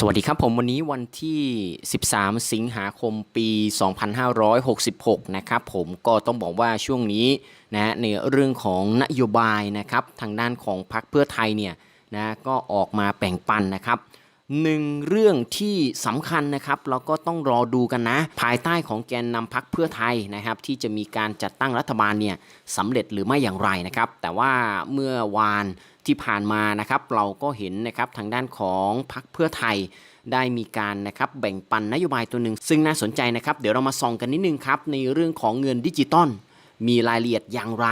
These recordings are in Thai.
สวัสดีครับผมวันนี้วันที่ 13 สิงหาคมปี 2566 นะครับผมก็ต้องบอกว่าช่วงนี้นะในเรื่องของนโยบายนะครับทางด้านของพรรคเพื่อไทยเนี่ยนะก็ออกมาแบ่งปันนะครับ หนึ่งเรื่องที่สำคัญนะครับเราก็ต้องรอดูกันนะ ภายใต้ของแกนนำพรรคเพื่อไทยนะครับ ที่จะมีการจัดตั้งรัฐบาลเนี่ยสำเร็จหรือไม่อย่างไรนะครับ แต่ว่าเมื่อวานที่ผ่านมานะครับ เราก็เห็นนะครับทางด้านของพรรคเพื่อไทยได้มีการนะครับแบ่งปันนโยบายตัวหนึ่งซึ่งน่าสนใจนะครับ เดี๋ยวเรามาส่องกันนิดนึงครับในเรื่องของเงินดิจิตอลมีรายละเอียดอย่างไร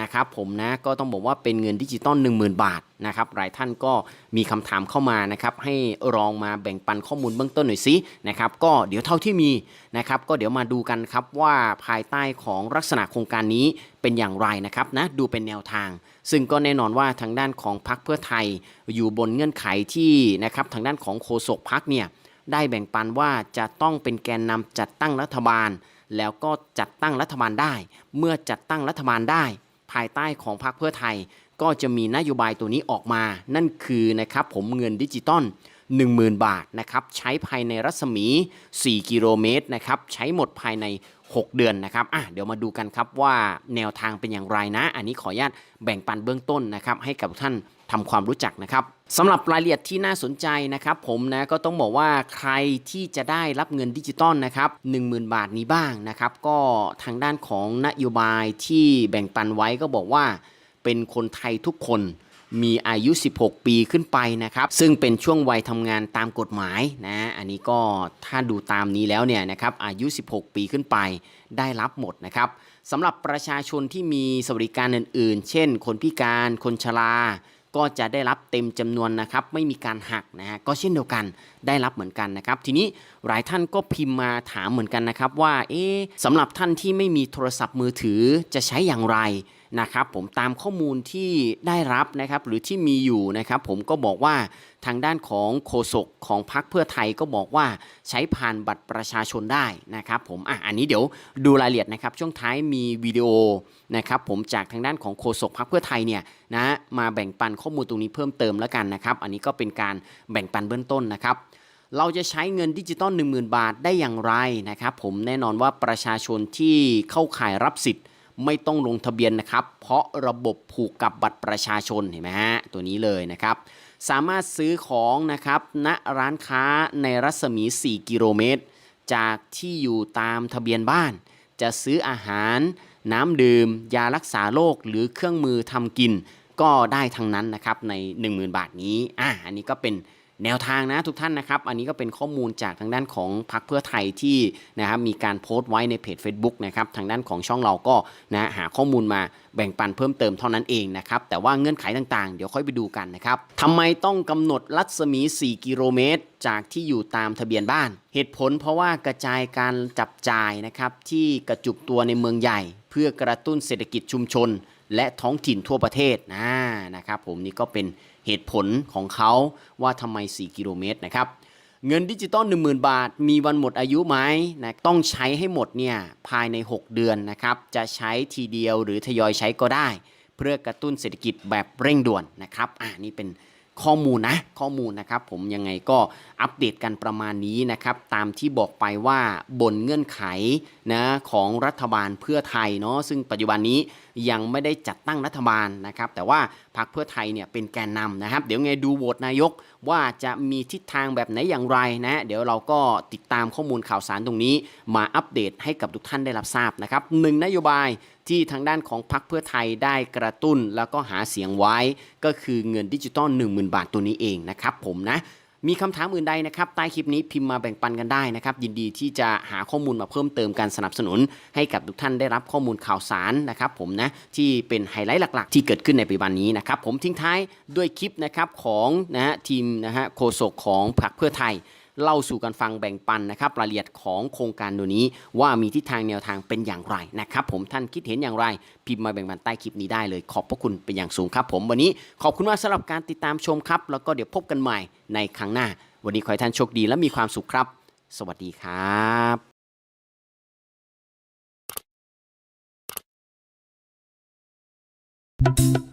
นะครับผมนะก็ต้องบอกว่าเป็นเงินดิจิตอล10,000 บาทนะครับหลายท่านก็มีคำถามเข้ามานะครับให้รองมาแบ่งปันข้อมูลเบื้องต้นหน่อยสินะครับก็เดี๋ยวเท่าที่มีนะครับก็เดี๋ยวมาดูกันครับว่าภายใต้ของลักษณะโครงการนี้เป็นอย่างไรนะครับนะดูเป็นแนวทาง ซึ่งก็แน่นอนว่าทางด้านของพรรคเพื่อไทย อยู่บนเงื่อนไขที่นะครับทางด้านของโฆษกพรรคเนี่ยได้แบ่งปันว่าจะต้องเป็นแกนนำจัดตั้งรัฐบาล แล้วก็จัดตั้งรัฐบาลได้ เมื่อจัดตั้งรัฐบาลได้ายใต้ของพรรคเพื่อไทย ก็จะมีนโยบายตัวนี้ออกมา นั่นคือนะครับผมเงินดิจิตอล10,000 บาทนะครับใช้ภายในรัศมี 4 กิโลเมตรนะครับใช้หมดภายใน 6 เดือนนะครับอะเดี๋ยวมาดูกันครับว่าแนวทางเป็นอย่างไรนะ อันนี้ขออนุญาตแบ่งปันเบื้องต้นนะครับให้กับท่านทำความรู้จักนะครับสำหรับรายละเอียดที่น่าสนใจนะครับผมนะก็ต้องบอกว่าใครที่จะได้รับเงินดิจิตอลนะครับ10,000 บาทนี้บ้างนะครับก็ทางด้านของนโยบายที่แบ่งปันไว้ก็บอกว่าเป็นคนไทยทุกคน มีอายุ 16 ปีขึ้นไปนะครับซึ่งเป็นช่วงวัยทำงานตามกฎหมายนะอันนี้ก็ถ้าดูตามนี้แล้วเนี่ยนะครับอายุ 16 ปีขึ้นไปได้รับหมดนะครับสำหรับประชาชนที่มีสวัสดิการอื่น ๆ เช่น คนพิการคนชราก็จะได้รับเต็มจำนวนนะครับไม่มีการหักนะฮะก็เช่นเดียวกันได้รับเหมือนกันนะครับ ทีนี้หลายท่านก็พิมพ์มาถามเหมือนกันนะครับว่าเอ๊ะสำหรับท่านที่ไม่มีโทรศัพท์มือถือจะใช้อย่างไรนะครับผมตามข้อมูลที่ได้รับนะครับหรือที่มีอยู่นะครับผมก็บอกว่าทางด้านของโฆษกของพรรคเพื่อไทยก็บอกว่าใช้ผ่านบัตรประชาชนได้นะครับผมอะอันนี้เดี๋ยวดูรายละเอียดนะครับช่วงท้ายมีวิดีโอนะครับผมจากทางด้านของโฆษกพรรคเพื่อไทยเนี่ยนะมาแบ่งปันข้อมูลตรงนี้เพิ่มเติมแล้วกันนะครับอันนี้ก็เป็นการแบ่งปันเบื้องต้นนะครับเราจะใช้เงินดิจิตอล10,000 บาทได้อย่างไรนะครับผมแน่นอนว่าประชาชนที่เข้าข่ายรับสิทธิ์ ไม่ต้องลงทะเบียนนะครับ เพราะระบบผูกกับบัตรประชาชนเห็นไหมฮะตัวนี้เลยนะครับ สามารถซื้อของนะครับณร้านค้าในรัศมี 4 กิโลเมตร จากที่อยู่ตามทะเบียนบ้าน จะซื้ออาหาร น้ำดื่ม ยารักษาโรคหรือเครื่องมือทำกิน ก็ได้ทั้งนั้นนะครับใน 10,000 บาทนี้อ่าอันนี้ก็เป็น แนวทางนะทุกท่านนะครับ อันนี้ก็เป็นข้อมูลจากทางด้านของพรรคเพื่อไทยที่นะครับมีการโพสต์ไว้ในเพจ Facebook นะครับทางด้านของช่องเราก็นะหาข้อมูลมาแบ่งปันเพิ่มเติมเท่านั้นเองนะครับแต่ว่าเงื่อนไขต่างๆ เดี๋ยวค่อยไปดูกันนะครับทำไมต้องกำหนดรัศมี 4 กิโลเมตร จากที่อยู่ตามทะเบียนบ้าน เหตุผลเพราะว่ากระจายการจับจ่ายนะครับที่กระจุกตัวในเมืองใหญ่ เพื่อกระตุ้นเศรษฐกิจชุมชน และท้องถิ่นทั่วประเทศนะนะครับผมนี่ก็เป็นเหตุผลของเขาว่าทำไม 4 กิโลเมตรนะครับเงินดิจิตอล10,000 บาท มีวันหมดอายุไหมนะต้องใช้ให้หมดเนี่ยภายใน 6 เดือนนะครับจะใช้ทีเดียวหรือทยอยใช้ก็ได้ เพื่อกระตุ้นเศรษฐกิจแบบเร่งด่วนนะครับอ่านี่เป็น ข้อมูลนะข้อมูลนะครับผมยังไงก็อัปเดตกันประมาณนี้นะครับตามที่บอกไปว่าบนเงื่อนไขนะของรัฐบาลเพื่อไทยเนาะซึ่งปัจจุบันนี้ยังไม่ได้จัดตั้งรัฐบาลนะครับแต่ว่าพรรคเพื่อไทยเนี่ยเป็นแกนนำนะครับ เดี๋ยวไงดูโหวตนายกว่าจะมีทิศทางแบบไหนอย่างไรนะเดี๋ยวเราก็ติดตามข้อมูลข่าวสารตรงนี้ มาอัปเดตให้กับทุกท่านได้รับทราบนะครับหนึ่งนโยบาย ที่ทางด้านของพรรคเพื่อไทยได้กระตุ้นแล้วก็หาเสียงไว้ ก็คือเงินดิจิตอล10,000 บาทตัวนี้เองนะครับผมนะมีคำถามอื่นใดนะครับใต้คลิปนี้พิมพ์มาแบ่งปันกันได้นะครับ ยินดีที่จะหาข้อมูลมาเพิ่มเติมการสนับสนุน ให้กับทุกท่านได้รับข้อมูลข่าวสารนะครับ ผมนะที่เป็นไฮไลท์หลัก ๆ ที่เกิดขึ้นในปัจจุบันนี้นะครับ ผมทิ้งท้ายด้วยคลิปนะครับของนะฮะทีมนะฮะโฆษกของพรรคเพื่อไทย เล่าสู่กันฟังแบ่งปันนะครับรายละเอียดของโครงการตัวนี้ ว่ามีทิศทางแนวทางเป็นอย่างไรนะครับผมท่านคิดเห็นอย่างไร พิมพ์มาแบ่งปันใต้คลิปนี้ได้เลย ขอบพระคุณเป็นอย่างสูงครับ ผมวันนี้ขอบคุณมากสำหรับการติดตามชมครับ แล้วก็เดี๋ยวพบกันใหม่ในครั้งหน้า วันนี้ขอให้ท่านโชคดีและมีความสุขครับ สวัสดีครับ